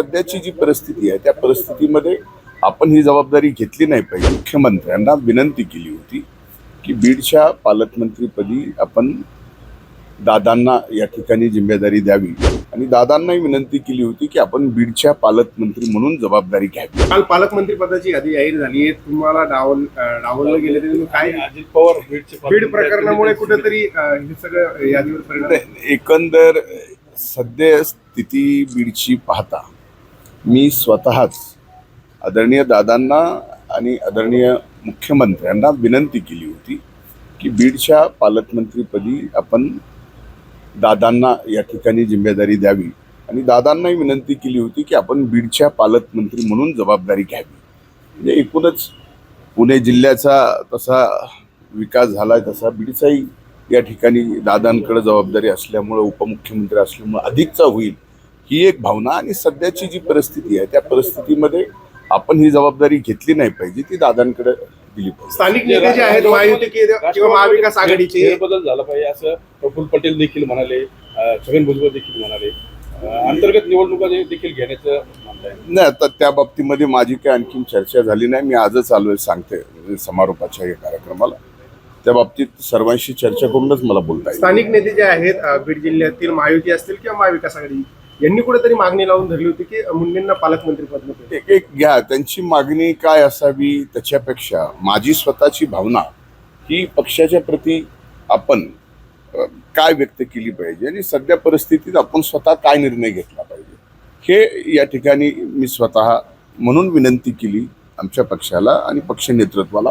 सध्याची जी परिस्थिती आहे त्या परिस्थितीमध्ये आपण ही जबाबदारी घेतली नाही पाहिजे. मुख्यमंत्र्यांना विनंती केली होती की बीडच्या पालकमंत्रीपदी आपण दादांना या ठिकाणी जिम्मेदारी द्यावी. आणि दादांनाही विनंती केली होती की आपण बीडच्या पालकमंत्री म्हणून जबाबदारी घ्यावी. काल पालकमंत्री पदाची यादी जाहीर झाली आहे. तुम्हाला डावल अं, डावललं गेले तरी काय अजित पवार बीड प्रकरणामुळे कुठेतरी हे सगळं यादीवर परिणाम एकंदर सध्या स्थिती बीडची पाहता मी स्वतःच आदरणीय दादांना आणि आदरणीय मुख्यमंत्र्यांना विनंती केली होती की बीडच्या पालकमंत्रीपदी आपण दादांना या ठिकाणी जिम्मेदारी द्यावी. आणि दादांनाही विनंती केली होती की आपण बीडच्या पालकमंत्री म्हणून जबाबदारी घ्यावी. म्हणजे एकूणच पुणे जिल्ह्याचा तसा विकास झाला आहे तसा बीडचाही या ठिकाणी दादांकडे जबाबदारी असल्यामुळं उपमुख्यमंत्री असल्यामुळं अधिकचा होईल ही एक भावना आणि सध्याची जी परिस्थिती आहे त्या परिस्थितीमध्ये आपण ही जबाबदारी घेतली नाही पाहिजे ती दादांकडे दिली पाहिजे. स्थानिक नेते जे आहेत महायुती किंवा महाविकास आघाडीचे बदल झाला पाहिजे असं प्रफुल्ल पटेल देखील म्हणाले छगन भुजबळ देखील म्हणाले. अंतर्गत निवडणुका देखील घेण्याचं म्हणताय. नाही आता त्या बाबतीमध्ये माझी काही आणखीन चर्चा झाली नाही. मी आजच आलोय सांगते समारोपाच्या या कार्यक्रमाला. त्या बाबतीत सर्वांशी चर्चा करूनच मला बोलता स्थानिक नेते जे आहेत बीड जिल्ह्यातील महायुती असतील किंवा महाविकास आघाडी यांनी कुठेतरी मागणी लावून धरली होती की मुंडेंना पालकमंत्री पद नको एक एक घ्या त्यांची मागणी काय असावी त्याच्यापेक्षा माझी स्वतःची भावना ही पक्षाच्या प्रती आपण काय व्यक्त केली पाहिजे आणि सध्या परिस्थितीत आपण स्वतः काय निर्णय घेतला पाहिजे. हे या ठिकाणी मी स्वतः म्हणून विनंती केली आमच्या पक्षाला आणि पक्ष नेतृत्वाला.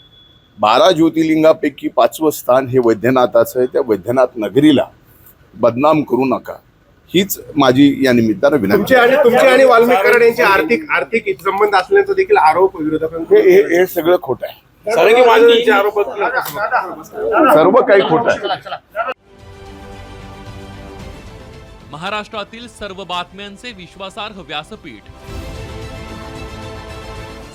बारा ज्योतिर्लिंगापैकी पाचवं स्थान हे वैद्यनाथाचं आहे. त्या वैद्यनाथ नगरीला बदनाम करू नका. हीच माझी या निमित्तानं विनंती. तुमचे आणि तुमचे आणि वाल्मिक यांचे आर्थिक आर्थिक हितसंबंध असल्याचा देखील आरोप हे विरोधकांकडून हे हे सगळं खोटं आहे. सर्व काही खोटं आहे. महाराष्ट्रातील सर्व बातम्यांचे विश्वासार्ह व्यासपीठ